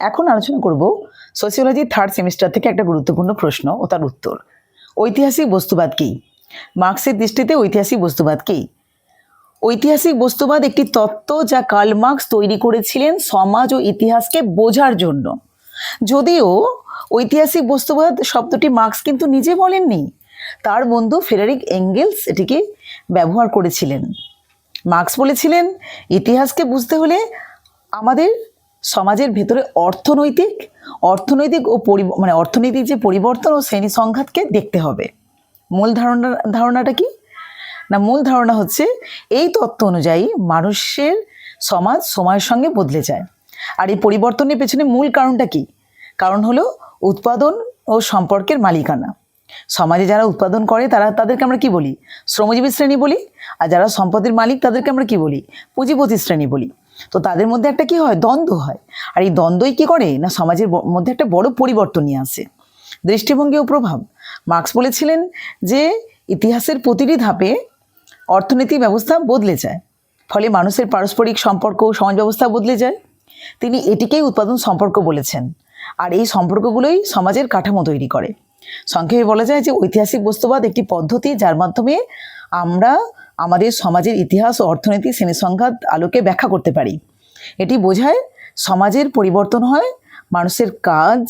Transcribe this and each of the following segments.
এখন আলোচনা করব সোসিওলজি থার্ড সেমিস্টার থেকে একটা গুরুত্বপূর্ণ প্রশ্ন ও তার উত্তর। ঐতিহাসিক বস্তুবাদ কী? মার্ক্সের দৃষ্টিতে ঐতিহাসিক বস্তুবাদ কী? ঐতিহাসিক বস্তুবাদ একটি তত্ত্ব যা কার্ল মার্কস তৈরি করেছিলেন সমাজ ও ইতিহাসকে বোঝার জন্য। যদিও ঐতিহাসিক বস্তুবাদ শব্দটি মার্কস কিন্তু নিজে বলেননি, তার বন্ধু ফেডারিক এঙ্গেলস এটিকে ব্যবহার করেছিলেন। মার্কস বলেছিলেন, ইতিহাসকে বুঝতে হলে আমাদের সমাজের ভেতরে অর্থনৈতিক অর্থনৈতিক ও মানে অর্থনৈতিক যে পরিবর্তন ও শ্রেণি সংঘাতকে দেখতে হবে। মূল ধারণা, ধারণাটা কি? না, মূল ধারণা হচ্ছে এই তত্ত্ব অনুযায়ী মানুষের সমাজ সময়ের সঙ্গে বদলে যায়। আর এই পরিবর্তনের পেছনে মূল কারণটা কি? কারণ হলো উৎপাদন ও সম্পর্কের মালিকানা। সমাজে যারা উৎপাদন করে, তারা তাদেরকে আমরা কি বলি? শ্রমজীবী শ্রেণি বলি। আর যারা সম্পদের মালিক, তাদেরকে আমরা কি বলি? পুঁজিপতি শ্রেণি বলি। তো তাদের মধ্যে একটা কি হয়? দ্বন্দ্ব হয়। আর এই দ্বন্দ্বই কি করে? না সমাজের মধ্যে একটা বড় পরিবর্তন নিয়ে আসে। দৃষ্টিভঙ্গি ও প্রভাব। মার্কস বলেছিলেন যে ইতিহাসের প্রতিটি ধাপে অর্থনৈতিক ব্যবস্থা বদলে যায়, ফলে মানুষের পারস্পরিক সম্পর্ক সমাজ ব্যবস্থা বদলে যায়। তিনি এটিকেই উৎপাদন সম্পর্ক বলেছেন। আর এই সম্পর্কগুলোই সমাজের কাঠামো তৈরি করে। সংক্ষেপে বলা যায় যে ঐতিহাসিক বস্তুবাদ একটি পদ্ধতি যার মাধ্যমে আমরা আমাদের সমাজের ইতিহাস ও অর্থনৈতিক শ্রেণীসংঘাত আলোকে ব্যাখ্যা করতে পারি। এটি বোঝায় সমাজের পরিবর্তন হয়, মানুষের কাজ,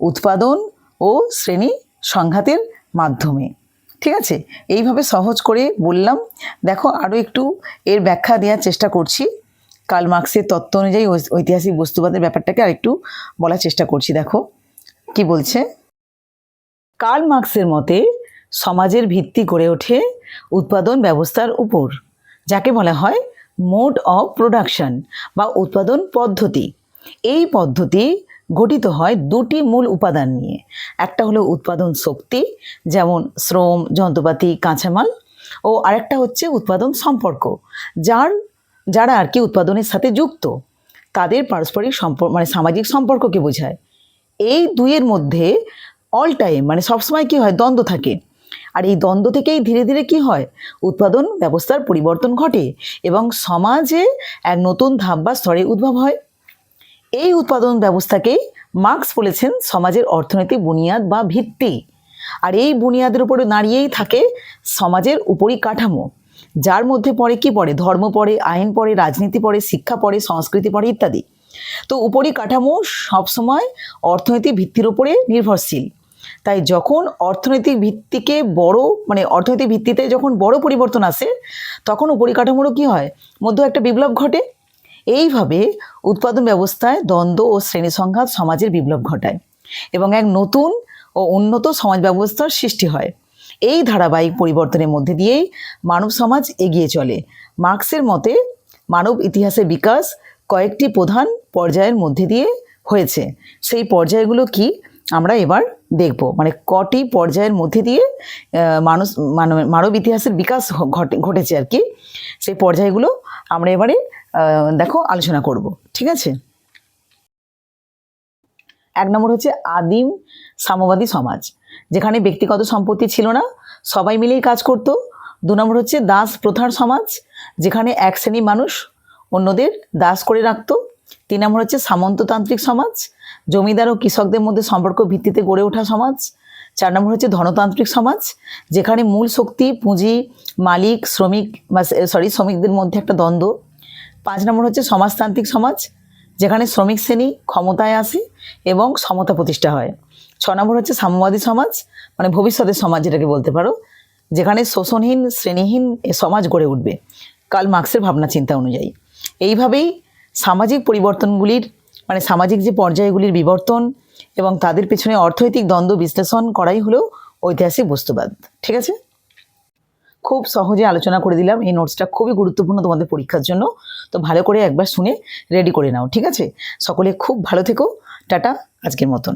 উৎপাদন ও শ্রেণি সংঘাতের মাধ্যমে। ঠিক আছে? এইভাবে সহজ করে বললাম। দেখো আরও একটু এর ব্যাখ্যা দেওয়ার চেষ্টা করছি। কার্ল মার্ক্সের তত্ত্ব অনুযায়ী ঐতিহাসিক বস্তুবাদের ব্যাপারটাকে আরেকটু বলার চেষ্টা করছি। দেখো, কি বলছে? কার্ল মার্ক্সের মতে সমাজের ভিত্তি গড়ে ওঠে উৎপাদন ব্যবস্থার উপর, যাকে বলা হয় মোড অফ প্রোডাকশন বা উৎপাদন পদ্ধতি। এই পদ্ধতি গঠিত হয় দুটি মূল উপাদান নিয়ে। একটা হলো উৎপাদন শক্তি, যেমন শ্রম, যন্ত্রপাতি, কাঁচামাল, ও আরেকটা হচ্ছে উৎপাদন সম্পর্ক, যার, যারা আর কি উৎপাদনের সাথে যুক্ত, তাদের পারস্পরিক সম্পর্ক মানে সামাজিক সম্পর্ককে বোঝায়। এই দুইয়ের মধ্যে অল টাইম মানে সবসময় কী হয়, দ্বন্দ্ব থাকে। আর এই দ্বন্দ্ব থেকেই ধীরে ধীরে কি হয়? উৎপাদন ব্যবস্থার পরিবর্তন ঘটে এবং সমাজে এক নতুন ধাপ বা স্তরে উদ্ভব হয়। এই উৎপাদন ব্যবস্থাকেই মার্কস বলেছেন সমাজের অর্থনৈতিক বুনিয়াদ বা ভিত্তি। আর এই বুনিয়াদের উপরে দাঁড়িয়েই থাকে সমাজের উপরি কাঠামো যার মধ্যে পড়ে কি পড়ে? ধর্ম পড়ে, আইন পড়ে, রাজনীতি পড়ে, শিক্ষা পড়ে, সংস্কৃতি পড়ে ইত্যাদি। তো উপরি কাঠামো সবসময় অর্থনৈতিক ভিত্তির উপরে নির্ভরশীল। তাই যখন অর্থনৈতিক ভিত্তিকে বড় মানে অর্থনৈতিক ভিত্তিতে যখন বড় পরিবর্তন আসে, তখন উপরিকাঠামোরও কী হয়? মধ্যে একটা বিপ্লব ঘটে। এইভাবে উৎপাদন ব্যবস্থায় দ্বন্দ্ব ও শ্রেণি সংঘাত সমাজের বিপ্লব ঘটায় এবং এক নতুন ও উন্নত সমাজ ব্যবস্থার সৃষ্টি হয়। এই ধারাবাহিক পরিবর্তনের মধ্যে দিয়েই মানব সমাজ এগিয়ে চলে। মার্ক্সের মতে, মানব ইতিহাসের বিকাশ কয়েকটি প্রধান পর্যায়ের মধ্যে দিয়ে হয়েছে। সেই পর্যায়গুলো কি? আমরা এবার দেখব। মানে কটি পর্যায়ের মধ্যে দিয়ে মানুষ মানব মানব ইতিহাসের বিকাশ ঘটে, ঘটেছে আর কি, সেই পর্যায়গুলো আমরা এবারে দেখো, আলোচনা করব। ঠিক আছে? এক নম্বর হচ্ছে আদিম সাম্যবাদী সমাজ, যেখানে ব্যক্তিগত সম্পত্তি ছিল না, সবাই মিলেই কাজ করতো। দু নম্বর হচ্ছে দাস প্রথার সমাজ, যেখানে এক শ্রেণি মানুষ অন্যদের দাস করে রাখতো। তিন নম্বর হচ্ছে সামন্ততান্ত্রিক সমাজ, জমিদার ও কৃষকদের মধ্যে সম্পর্ক ভিত্তিতে গড়ে ওঠা সমাজ। চার নম্বর হচ্ছে ধনতান্ত্রিক সমাজ, যেখানে মূল শক্তি, পুঁজি, মালিক, শ্রমিক বা সরি শ্রমিকদের মধ্যে একটা দ্বন্দ্ব। পাঁচ নম্বর হচ্ছে সমাজতান্ত্রিক সমাজ, যেখানে শ্রমিক শ্রেণি ক্ষমতায় আসে এবং সমতা প্রতিষ্ঠা হয়। ছ নম্বর হচ্ছে সাম্যবাদী সমাজ মানে ভবিষ্যতের সমাজ যেটাকে বলতে পারো, যেখানে শোষণহীন, শ্রেণীহীন সমাজ গড়ে উঠবে। কাল মার্ক্সের ভাবনা চিন্তা অনুযায়ী। এইভাবেই সামাজিক পরিবর্তনগুলির মানে সামাজিক যে পর্যায়গুলির বিবর্তন এবং তাদের পেছনে অর্থনৈতিক দ্বন্দ্ব বিশ্লেষণ করাই হলো ঐতিহাসিক বস্তুবাদ। ঠিক আছে? খুব সহজে আলোচনা করে দিলাম। এই নোটসটা খুবই গুরুত্বপূর্ণ তোমাদের পরীক্ষার জন্য। তো ভালো করে একবার শুনে রেডি করে নাও। ঠিক আছে? সকলে খুব ভালো থেকো। টাটা। আজকের মতন।